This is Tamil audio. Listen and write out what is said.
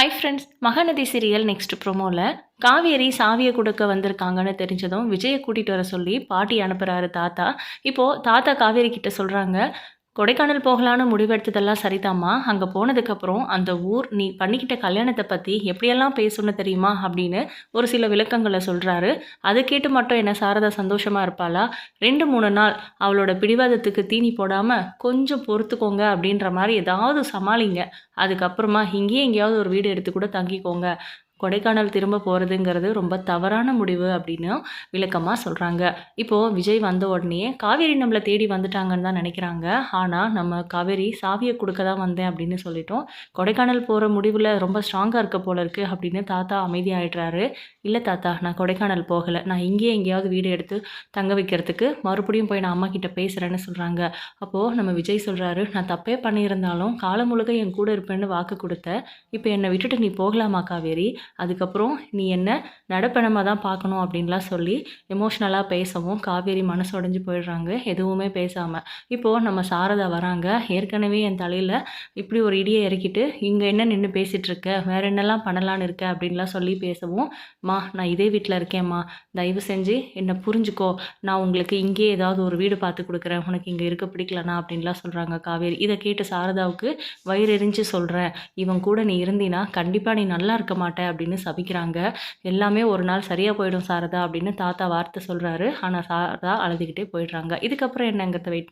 Hi friends Mahanadi serial next ப்ரோமோவில் Kaveri சாவியை கொடுக்க வந்திருக்காங்கன்னு தெரிஞ்சதும் விஜயை கூட்டிகிட்டு வர சொல்லி பாட்டி அனுப்புகிறாரு தாத்தா. இப்போது தாத்தா காவேரி கிட்ட சொல்கிறாங்க கொடைக்கானல் போகலான்னு முடிவெடுத்ததெல்லாம் சரிதாம்மா. அங்கே போனதுக்கப்புறம் அந்த ஊர் நீ பண்ணிக்கிட்ட கல்யாணத்தை பற்றி எப்படியெல்லாம் பேசணும்னு தெரியுமா? அப்படின்னு ஒரு சில விளக்கங்களை சொல்கிறாரு அதை கேட்டு மட்டும் என்ன சாரதா சந்தோஷமாக இருப்பாளா? ரெண்டு மூணு நாள் அவளோட பிடிவாதத்துக்கு தீனி போடாமல் கொஞ்சம் பொறுத்துக்கோங்க அப்படின்ற மாதிரி ஏதாவது சமாளிங்க. அதுக்கப்புறமா இங்கேயே எங்கேயாவது ஒரு வீடு எடுத்து கூட தங்கிக்கோங்க. கொடைக்கானல் திரும்ப போகிறதுங்கிறது ரொம்ப தவறான முடிவு அப்படின்னு விளக்கமாக சொல்கிறாங்க இப்போது விஜய் வந்த உடனே காவேரி நம்மளை தேடி வந்துட்டாங்கன்னு தான் நினைக்கிறாங்க. ஆனால் நம்ம காவேரி சாவியை கொடுக்க தான் வந்தேன் அப்படின்னு சொல்லிட்டோம். கொடைக்கானல் போகிற முடிவில் ரொம்ப ஸ்ட்ராங்காக இருக்க போல இருக்குது அப்படின்னு தாத்தா அமைதியாகிடுறாரு இல்லை தாத்தா நான் கொடைக்கானல் போகலை. நான் இங்கேயே எங்கேயாவது வீடு எடுத்து தங்க வைக்கிறதுக்கு மறுபடியும் போய் நான் அம்மா கிட்ட பேசுகிறேன்னு சொல்கிறாங்க அப்போது நம்ம விஜய் சொல்கிறாரு நான் தப்பே பண்ணியிருந்தாலும் காலம் முழுக்க என் கூட இருப்பேன்னு வாக்கு கொடுத்த. இப்போ என்னை விட்டுட்டு நீ போகலாமா காவேரி? அதுக்கப்புறம் நீ என்ன நடப்பணமாக தான் பார்க்கணும் அப்படின்லாம் சொல்லி எமோஷ்னலாக பேசவும் காவேரி மனசு உடஞ்சி போயிடுறாங்க. எதுவுமே பேசாமல் இப்போது நம்ம சாரதா வராங்க. ஏற்கனவே என் தலையில் இப்படி ஒரு இடியை இறக்கிட்டு இங்கே என்ன நின்று பேசிகிட்டு இருக்க வேற என்னெல்லாம் பண்ணலான்னு இருக்க? அப்படின்லாம் சொல்லி பேசவும் மா நான் இதே வீட்டில் இருக்கேம்மா தயவு செஞ்சு என்னை புரிஞ்சுக்கோ. நான் உங்களுக்கு இங்கேயே ஏதாவது ஒரு வீடு பார்த்து கொடுக்குறேன். உனக்கு இங்கே இருக்க பிடிக்கலனா? அப்படின்லாம் சொல்கிறாங்க காவேரி. இதை கேட்டு சாரதாவுக்கு வயிறு எரிஞ்சு சொல்கிறேன் இவன் கூட நீ இருந்தினா கண்டிப்பாக நீ நல்லா இருக்க மாட்டே அப்படின்னு சபிக்கிறாங்க. எல்லாமே ஒரு நாள் சரியாக போயிடும் சாரதா அப்படின்னு தாத்தா வார்த்தை சொல்கிறாரு ஆனால் சாரதா அழுதுகிட்டே போயிடுறாங்க. இதுக்கப்புறம் என்னங்கிறத வெயிட்